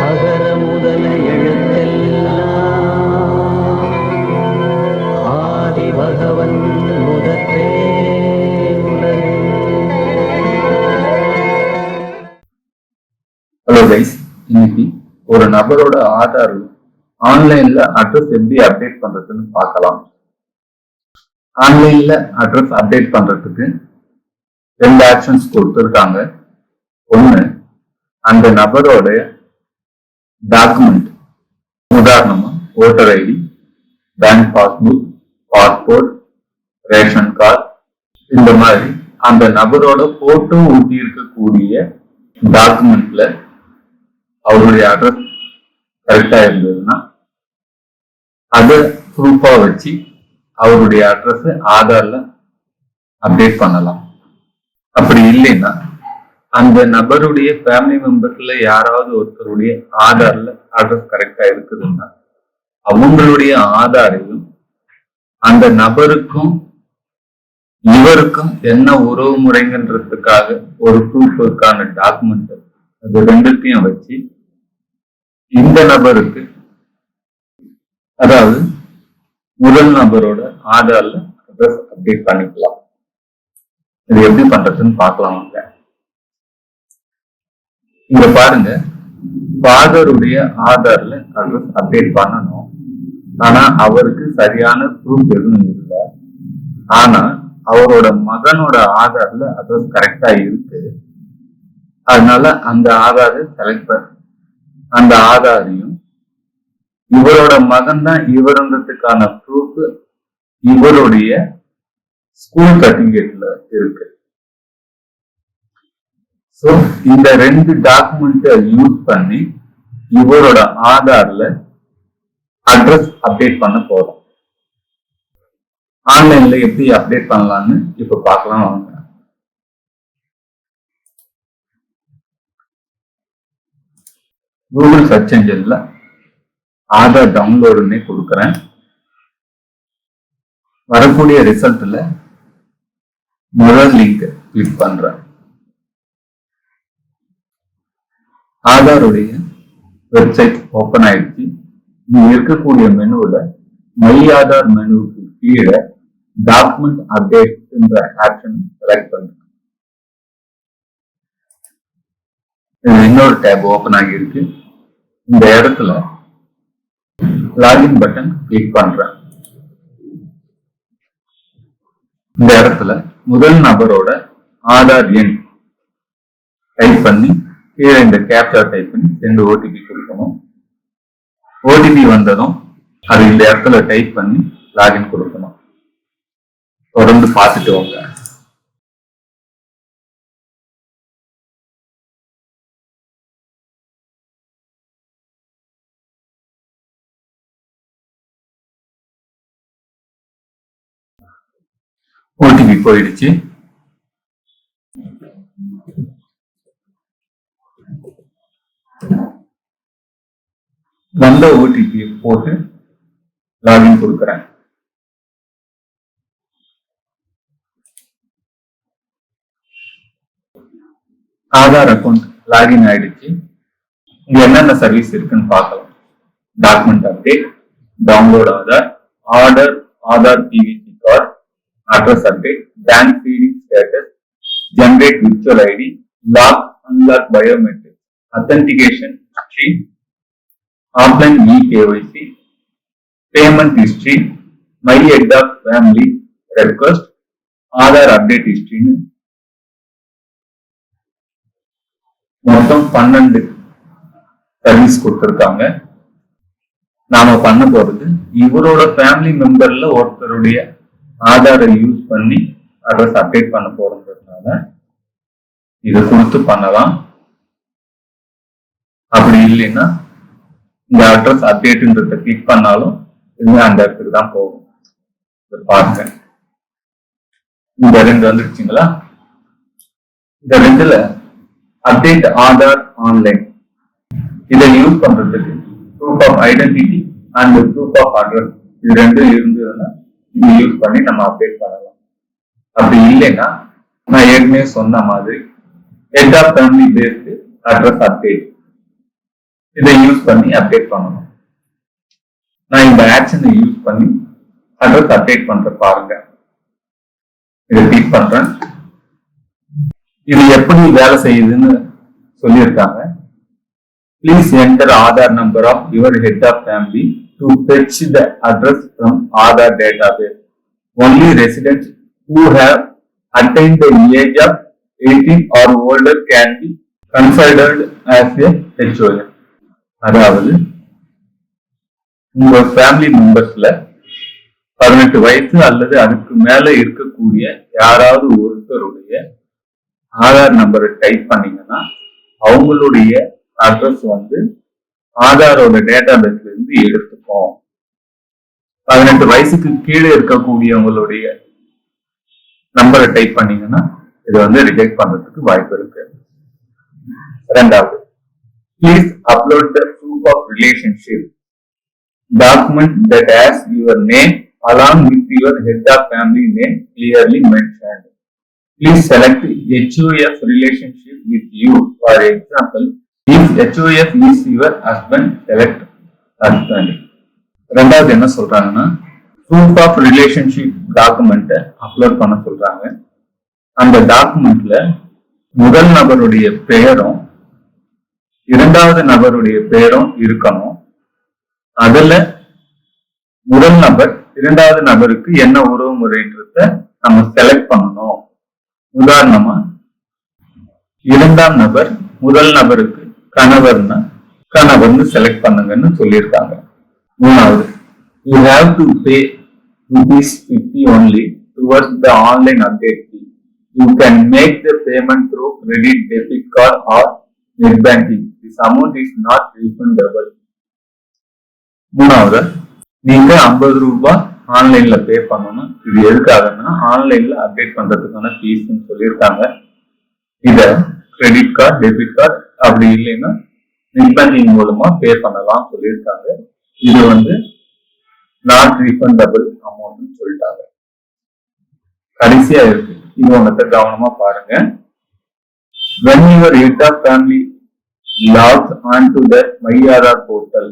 அகர முதல எழுத்தெல்லாம் ஆதி பகவன் முதற்றே ஹலோ கைஸ் இன்னைக்கு ஒரு நபரோட ஆதார் ஆன்லைன்ல அட்ரஸ் எப்படி அப்டேட் பண்றதுன்னு பார்க்கலாம். ஆன்லைன்ல அட்ரஸ் அப்டேட் பண்றதுக்கு ரெண்டு ஆப்ஷன்ஸ் கொடுத்துருக்காங்க. ஒன்று அந்த நபரோட டாக்குமெண்ட் உதாரணமா voter ID bank passbook passport ration card இந்த மாதிரி அந்த நபரோட போட்டோ ஊட்டி இருக்கக்கூடிய டாக்குமெண்ட்ல அவருடைய அட்ரஸ் கரெக்டா இருந்ததுன்னா அதை ப்ரூஃபா வச்சு அவருடைய அட்ரஸ் ஆதார்ல அப்டேட் பண்ணலாம். அப்படி இல்லைன்னா அந்த நபருடைய ஃபேமிலி மெம்பர்ஸ்ல யாராவது ஒருத்தருடைய ஆதார்ல அட்ரஸ் கரெக்டா இருக்குதுன்னா அவங்களுடைய ஆதாரையும் அந்த நபருக்கும் இவருக்கும் என்ன உறவு முறைங்கன்றதுக்காக ஒரு ப்ரூஃபுக்கான டாக்குமெண்ட் அது ரெண்டுத்தையும் வச்சு இந்த நபருக்கு அதாவது முதல் நபரோட ஆதார்ல அட்ரஸ் அப்டேட் பண்ணிக்கலாம். இது எப்படி பண்றதுன்னு பார்க்கலாம் வாங்க. இங்க பாருங்க ஃபாதருடைய ஆதார்ல அட்ரஸ் அப்டேட் பண்ணணும். ஆனா அவருக்கு சரியான ப்ரூஃப் எதுவும் இல்லை. ஆனா அவரோட மகனோட ஆதார்ல அட்ரஸ் கரெக்டா இருக்கு. அதனால அந்த ஆதாரை செலக்ட் பண்ண அந்த ஆதாரையும் இவரோட மகன் தான் இவருன்றதுக்கான ப்ரூஃப் இவருடைய ஸ்கூல் சர்டிபிகேட்ல இருக்கு. ஸோ இந்த ரெண்டு டாக்குமெண்ட்டை யூஸ் பண்ணி இவரோட ஆதார்ல அட்ரஸ் அப்டேட் பண்ண போறோம். ஆன்லைன்ல எப்படி அப்டேட் பண்ணலாம்னு இப்ப பார்க்கலாம் வாங்க. கூகுள் சர்ச் என்ஜின்ல ஆதார் டவுன்லோடுன்னே கொடுக்குறேன். வரக்கூடிய ரிசல்ட்ல முதல் லிங்க் கிளிக் பண்றேன். ஆதாருடைய வெப்சைட் ஓபன் ஆயிடுச்சு. இங்க இருக்கக்கூடிய மெனுவில் மை ஆதார் மெனுவுக்கு கீழே டாக்குமெண்ட் அப்டேட் என்ற ஆப்ஷன் செலக்ட் பண்ணுறேன் இன்னொரு டேப் ஓபன் ஆகியிருக்கு. இந்த இடத்துல லாகின் பட்டன் கிளிக் பண்றேன். இந்த இடத்துல முதல் நபரோட ஆதார் எண் டைப் பண்ணி கீழே இந்த கேப்சா டைப் பண்ணி ரெண்டு ஓடிபி கொடுக்கணும். ஓடிபி வந்ததும் அது இந்த இடத்துல டைப் பண்ணி லாகின் கொடுக்கணும். தொடர்ந்து பார்த்துட்டு வாங்க. ஓடிபி போயிடுச்சு. வந்த ஓடிபி போட்டு லாகின் கொடுக்குறேன். ஆதார் அக்கௌண்ட் லாகின் ஆயிடுச்சு. இங்க என்னென்ன சர்வீஸ் இருக்குன்னு பார்க்கலாம். Document update download Aadhaar order Aadhaar TV address update, bank feeding status, generate virtual ID, lock, unlock biometrics, authentication history, offline e-KYC, payment history, my head of family request, Aadhaar update history மொத்தம் பன்னெண்டு service கொடுத்துருக்காங்க நாம பண்ண போறது இவரோட family மெம்பர்ல ஒருத்தருடைய ஆதாரை யூஸ் பண்ணி அட்ரஸ் அப்டேட் பண்ண போறதுனால இதை கொடுத்து பண்ணலாம். அப்படி இல்லைன்னா இந்த அட்ரஸ் அப்டேட்ன்றத கிளிக் பண்ணாலும் இது அந்த இடத்துக்கு தான் போகும். இதை பாருங்க. இந்த ரெண்டு வந்துருச்சுங்களா? இந்த ரெண்டுல அப்டேட் ஆதார் ஆன்லைன் இதை யூஸ் பண்றதுக்கு proof of identity and proof of address இது ரெண்டும் இருந்ததுன்னா இது யூஸ் பண்ணி நம்ம அப்டேட் பண்ணலாம். அப்படி இல்லைன்னா நான் ஏற்கனவே சொன்ன மாதிரி head of family based address update இதை யூஸ் பண்ணி அப்டேட் பண்ணணும். நான் இந்த ஆக்ஷனை யூஸ் பண்ணி அட்ரஸ் அப்டேட் பண்ற பாருங்க. ரிப்பீட் பண்றேன். இது எப்படி வேலை செய்யுதுன்னு சொல்லியிருக்காங்க. Please enter Aadhaar number of your head of family to fetch the address from Aadhaar database. Only residents who have attained the age of 18 or older can be considered as a HOA. அதாவது உங்க family மெம்பர்ஸ்ல பதினெட்டு வயசு அல்லது அதுக்கு மேல இருக்கக்கூடிய யாராவது ஒருத்தருடைய ஆதார் நம்பரை டைப் பண்ணீங்கன்னா அவங்களுடைய அட்ரஸ் வந்து ஆதாரோட டேட்டா பேஸ்ல இருந்து எடுத்துப்போம் பதினெட்டு வயசுக்கு கீழே இருக்கக்கூடியவங்களுடைய நம்பரை டைப் பண்ணீங்கன்னா இது வந்து ரிஜெக்ட் பண்றதுக்கு வாய்ப்பு இருக்கு ரெண்டாவது please upload the proof of relationship document that as your name along with your head of family name clearly mention please select HUF relationship with you for example if HOF is your husband select husband ரெண்டாவது என்ன சொல்றாங்கன்னா proof of relationship டாக்குமெண்ட்டை upload பண்ண சொல்றாங்க. அந்த டாக்குமெண்ட்ல முதல் நபருடைய பெயரும் இரண்டாவது நபருடைய பெயரும் இருக்கணும். அதுல முதல் நபர் இரண்டாவது நபருக்கு என்ன உறவு முறைன்றத நம்ம செலக்ட் பண்ணணும். உதாரணமா இரண்டாம் நபர் முதல் நபருக்கு கணவர்னா கணவர்னு செலக்ட் பண்ணுங்கன்னு சொல்லியிருக்காங்க. மூணாவது you have to pay rupees fifty only towards the online update you can can the payment through credit debit debit or net net this amount is not not refundable. மூணாவது நீங்க ஐம்பது ரூபாய் ஆன்லைன்ல பே பண்ணணும். இது எதுக்காகன்னா ஆன்லைன்ல அப்டேட் பண்றதுக்கான ஃபீஸ்ன்னு சொல்லியிருக்காங்க. இத கிரெடிட் கார்டு டெபிட் கார்டு அப்படி இல்லைன்னா நெட் பேங்கிங் மூலமா பே பண்ணலாம் சொல்லியிருக்காங்க இது வந்து நாட் ரீஃபண்டபிள் அமௌண்ட்னு சொல்லிட்டாங்க கடைசியா இருக்கு இது ஒன்றத்தை கவனமா பாருங்க when your head of family logs onto the MyAadhar portal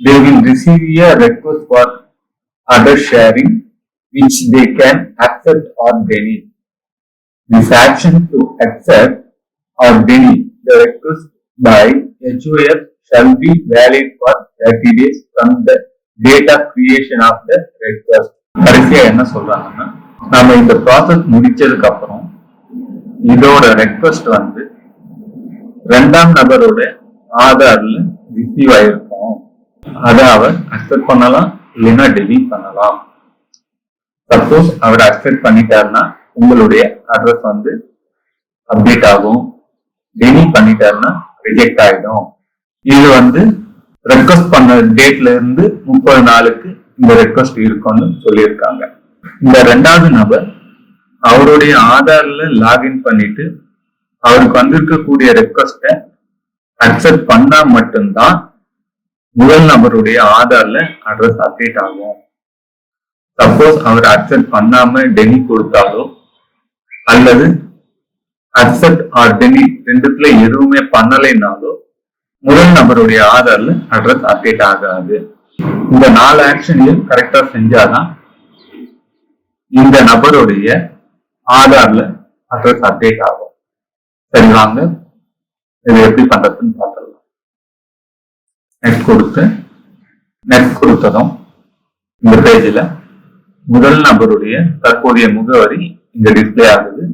they will receive a request for other sharing which they can accept or deny. This action to accept or deny the request by HOF shall be valid for 30 days from the date of creation of the request. கடைசியா என்ன சொல்றாங்கன்னா நாம இந்த process முடிச்சதுக்கு அப்புறம் இதோட request வந்து ரெண்டாம் நபரோட ஆதார்ல ரிசீவ் ஆயிருக்கும். அதை அவர் அக்செப்ட் பண்ணலாம் இல்லைன்னா டெலீட் பண்ணலாம். சப்போஸ் அவர் அக்செப்ட் பண்ணிட்டாருன்னா உங்களுடைய அட்ரஸ் வந்து அப்டேட் ஆகும். டெனி பண்ணிட்டாருன்னா ரிஜெக்ட் ஆயிடும். இது வந்து ரெக்வஸ்ட் பண்ண டேட்ல இருந்து முப்பது நாளுக்கு இந்த ரெக்வஸ்ட் இருக்கும்னு சொல்லியிருக்காங்க. இந்த ரெண்டாவது நபர் அவருடைய ஆதார்ல லாகின் பண்ணிட்டு அவருக்கு வந்திருக்கக்கூடிய ரெக்வஸ்ட அக்செப்ட் பண்ணா மட்டும்தான் முதல் நபருடைய ஆதார்ல அட்ரஸ் அப்டேட் ஆகும். சப்போஸ் அவர் அக்செப்ட் பண்ணாம டெனி கொடுத்தாலோ அல்லது அக்செப்ட் ஆர் டெனி ரெண்டுத்துல எதுவுமே பண்ணலைன்னாலும் முதல் நபருடைய ஆதார்ல அட்ரஸ் அப்டேட் ஆகாது. இந்த நாலு ஆக்ஷனையும் கரெக்டா செஞ்சாதான் இந்த நபருடைய ஆதார்ல அட்ரஸ் அப்டேட் ஆகும். சரி வாங்க. இது எப்படி பண்றதுன்னு பார்த்துடலாம். நெட் கொடுத்து நெட் கொடுத்ததும் இந்த பேஜில் முதல் நபருடைய தற்போதைய முகவரி இங்க டிஸ்பிளே ஆகுது.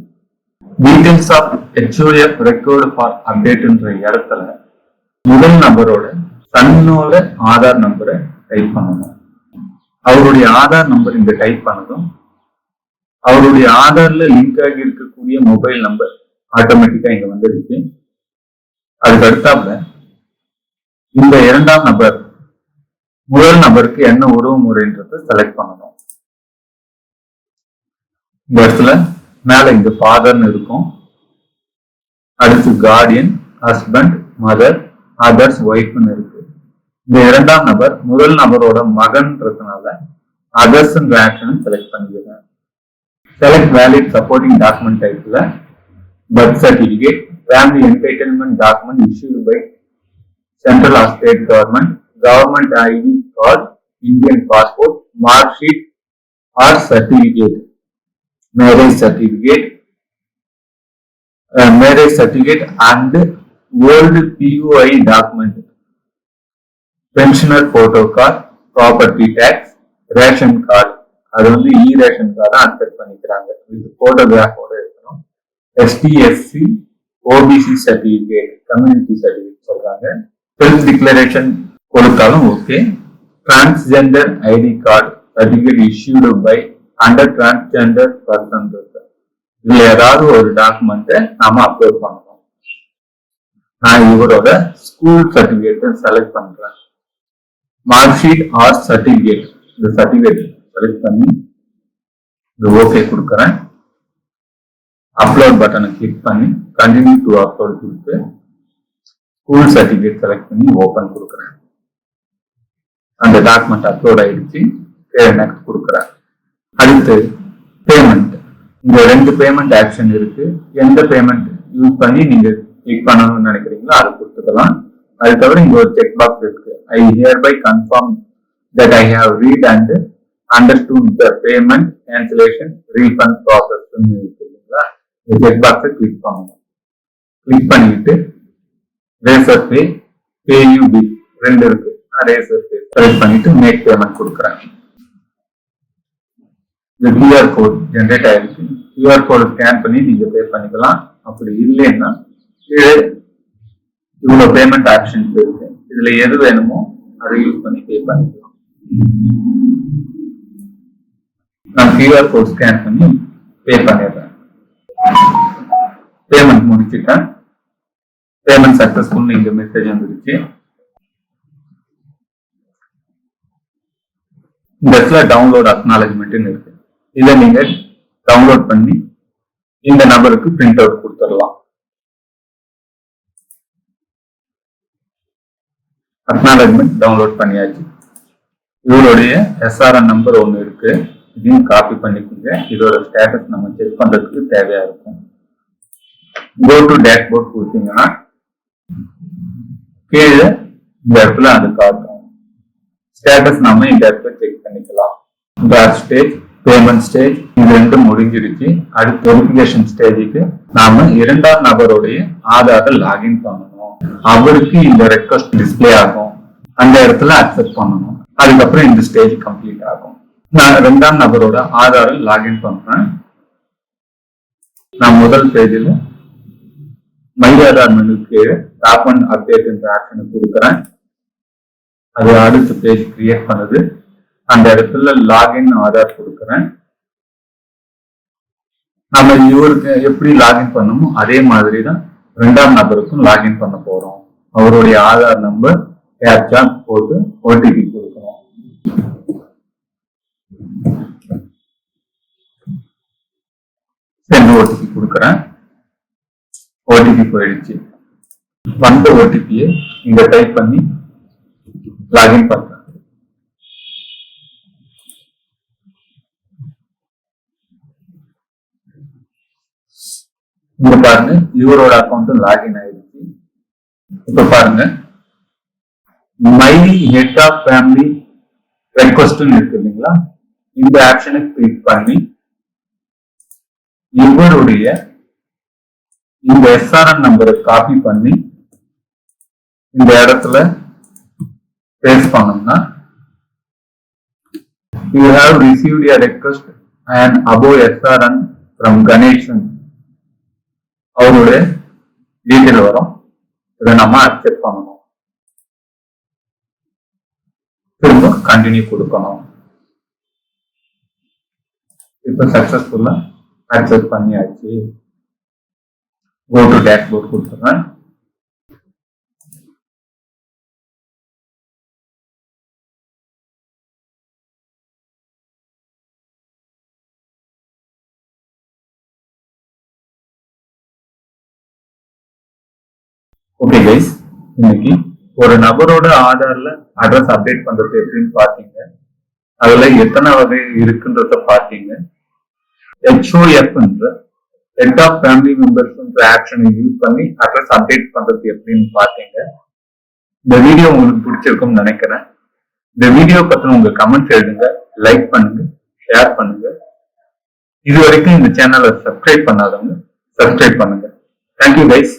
Details of HOF record for அப்டேட்ன்ற இடத்துல முதல் நபரோட தன்னோட ஆதார் நம்பரை டைப் பண்ணணும். அவருடைய ஆதார் நம்பர் இங்க டைப் பண்ணதும் அவருடைய ஆதார்ல லிங்க் ஆகி இருக்கக்கூடிய மொபைல் நம்பர் ஆட்டோமேட்டிக்கா இங்க வந்துருச்சு. அதுக்கு அடுத்தாப்புல இந்த இரண்டாம் நபர் முதல் நபருக்கு என்ன உறவு முறைன்றத செலக்ட் பண்ணணும். இந்த இடத்துல மேல இங்க ஃபாதர்னு இருக்கும் அடுத்து கார்டியன் ஹஸ்பண்ட் மதர் அதர்ஸ் ஒய்ஃப்னு இருக்கு இந்த இரண்டாம் நபர் முதல் நபரோட மகன்றதுனால அதர்ஸ்ன்ற ஆப்ஷனை செலக்ட் பண்ணிக்கிறேன் செலக்ட் வேலிட் சப்போர்டிங் டாக்குமெண்ட் டைப்ல birth certificate family entertainment document issued by central or state government government ID card Indian passport mark sheet or certificate marriage certificate, uh, marriage certificate and old PUI document, pensioner photo card, property tax, ration card. அது வந்து இ ration கார்டை accept பண்ணிக்கிறாங்க with போட்டோகிராஃபோட இருக்கணும் ST SC OBC certificate community certificate சொல்றாங்க. Self declaration கொடுத்தாலும் okay transgender ID card certificate issued by under transgender person இருக்கு. இதுல ஏதாவது ஒரு டாக்குமெண்ட்டை நாம அப்லோட் பண்ணணும் நான் இவரோட ஸ்கூல் சர்டிபிகேட்டை செலக்ட் பண்றேன். மார்க் ஷீட் ஆர் சர்டிபிகேட் இந்த சர்டிபிகேட் செலக்ட் பண்ணி இது ஓகே கொடுக்குறேன். அப்லோட் பட்டனை கிளிக் பண்ணி கண்டினியூ டு அப்லோட் கொடுத்து ஸ்கூல் சர்டிபிகேட் செலக்ட் பண்ணி ஓபன் கொடுக்குறேன். அந்த டாக்குமெண்ட் அப்லோட் ஆயிடுச்சு. நெக்ஸ்ட் கொடுக்குறேன். அடுத்து பேமெண்ட் இந்த ரெண்டு பேமெண்ட் ஆக்ஷன் இருக்கு. எந்த பேமெண்ட் யூஸ் பண்ணி நீங்க கிளிக் பண்ணணும்னு நினைக்கிறீங்களோ அதை கொடுத்துக்கலாம். அது தவிர இங்க ஒரு செக் பாக்ஸ் இருக்கு. I hereby confirm that I have read and understood the payment cancellation refund process இருக்கு இல்லைங்களா? இந்த செக் பாக்ஸை கிளிக் பண்ணணும். கிளிக் பண்ணிட்டு ரேசர் பே பேயூபி ரெண்டு இருக்கு. நான் ரேசர் பே செலக்ட் பண்ணிட்டு மேக் பேமெண்ட் கொடுக்குறேன். இந்த கியூஆர் கோட் ஜென்ரேட் ஆயிருக்கு கியூஆர் கோடு ஸ்கேன் பண்ணி நீங்க பே பண்ணிக்கலாம். அப்படி இல்லைன்னா கீழே இவ்வளவு பேமெண்ட் ஆப்ஷன்ஸ் இருக்கு. இதுல எது வேணுமோ அதை யூஸ் பண்ணி பே பண்ணிக்கலாம். நான் கியூஆர் கோட் ஸ்கேன் பண்ணி பே பண்ணிடுறேன். பேமெண்ட் முடிச்சுட்டேன். பேமெண்ட் சக்சஸ்ஃபுல் இங்க மெசேஜ் வந்துருச்சு. இந்த இடத்துல டவுன்லோட் அக்னாலஜ்மெண்ட்னு இருக்கு. இதை நீங்க டவுன்லோட் பண்ணி இந்த நபருக்கு பிரிண்ட் அவுட் கொடுத்துடலாம். அக்னாலஜ்மெண்ட் டவுன்லோட் பண்ணியாச்சு. இவருடைய எஸ்ஆர்என் நம்பர் ஒன்று இருக்கு. இதையும் காப்பி பண்ணிக்கோங்க. இதோட ஸ்டேட்டஸ் நம்ம செக் பண்றதுக்கு தேவையா இருக்கும். கோ டு டேஷ்போர்ட் கொடுத்தீங்கன்னா கீழே இந்த இடத்துல அது காட்டும். ஸ்டேட்டஸ் நாம இந்த இடத்துல செக் பண்ணிக்கலாம். பேக் ஸ்டேஜ் பேமெண்ட் ஸ்டேஜ் இது ரெண்டும் முடிஞ்சிருச்சு. அடுத்த வெரிஃபிகேஷன் ஸ்டேஜுக்கு நாம இரண்டாம் நபருடைய ஆதாரை லாகின் பண்ணணும். அவருக்கு இந்த ரெக்வஸ்ட் டிஸ்ப்ளே ஆகும். அந்த இடத்துல அக்செப்ட் பண்ணணும். அதுக்கப்புறம் இந்த ஸ்டேஜ் கம்ப்ளீட் ஆகும். நான் ரெண்டாம் நபரோட ஆதாரை லாகின் பண்றேன். நான் முதல் பேஜில் மை ஆதார் மெனுக்கு டாப் அண்ட் அப்டேட் என்ற ஆப்ஷனை கொடுக்குறேன். அது அடுத்த பேஜ் கிரியேட் பண்ணுது. அந்த இடத்துல லாகின் ஆதார் கொடுக்குறேன். நம்ம இவருக்கு எப்படி லாகின் பண்ணணுமோ அதே மாதிரி தான் ரெண்டாம் நபருக்கும் லாகின் பண்ண போறோம். அவருடைய ஆதார் நம்பர் கேப்சா போட்டு ஓடிபி கொடுக்கணும். சென்ட் ஓடிபி கொடுக்குறேன். ஓடிபி போயிடுச்சு. வந்த ஓடிபியை இங்க டைப் பண்ணி லாகின் பண்றேன். இங்க பாருங்க இவரோட அக்கௌண்ட் லாகின் ஆயிடுச்சு. இப்ப பாருங்க my head of family request இருக்கு இல்லைங்களா? இந்த ஆப்ஷனை கிளிக் பண்ணி இவருடைய இந்த எஸ்ஆர்என் நம்பரை காப்பி பண்ணி இந்த இடத்துல பேஸ்ட் பண்ணோம்னா you have received a request and above SRN Ganesan அவருடைய டீட்டெயில் வரும். இதை நம்ம அக்செப்ட் பண்ணணும். திரும்ப கண்டினியூ கொடுக்கணும். இப்ப சக்சஸ்ஃபுல்லா அக்செப்ட் பண்ணியாச்சு. கோ டு டேஷ்போர்ட் கொடுத்துறேன் ஓகே கைஸ் இன்னைக்கு ஒரு நபரோட ஆதார்ல அட்ரஸ் அப்டேட் பண்றது எப்படின்னு பாத்தீங்க. அதுல எத்தனை வகை இருக்குன்றத பாத்தீங்க. ஹெச்ஓஎஃப்ன்ற ஆஃப் ஃபேமிலி மெம்பர்ஸ்ன்ற ஆப்ஷனை யூஸ் பண்ணி அட்ரஸ் அப்டேட் பண்றது எப்படின்னு பார்த்தீங்க இந்த வீடியோ உங்களுக்கு பிடிச்சிருக்கும்னு நினைக்கிறேன். இந்த வீடியோ பத்தின உங்க கமெண்ட்ஸ் எழுதுங்க லைக் பண்ணுங்க ஷேர் பண்ணுங்க. இது வரைக்கும் இந்த சேனலை சப்ஸ்கிரைப் பண்ணாதவங்க சப்ஸ்கிரைப் பண்ணுங்க. Thank you guys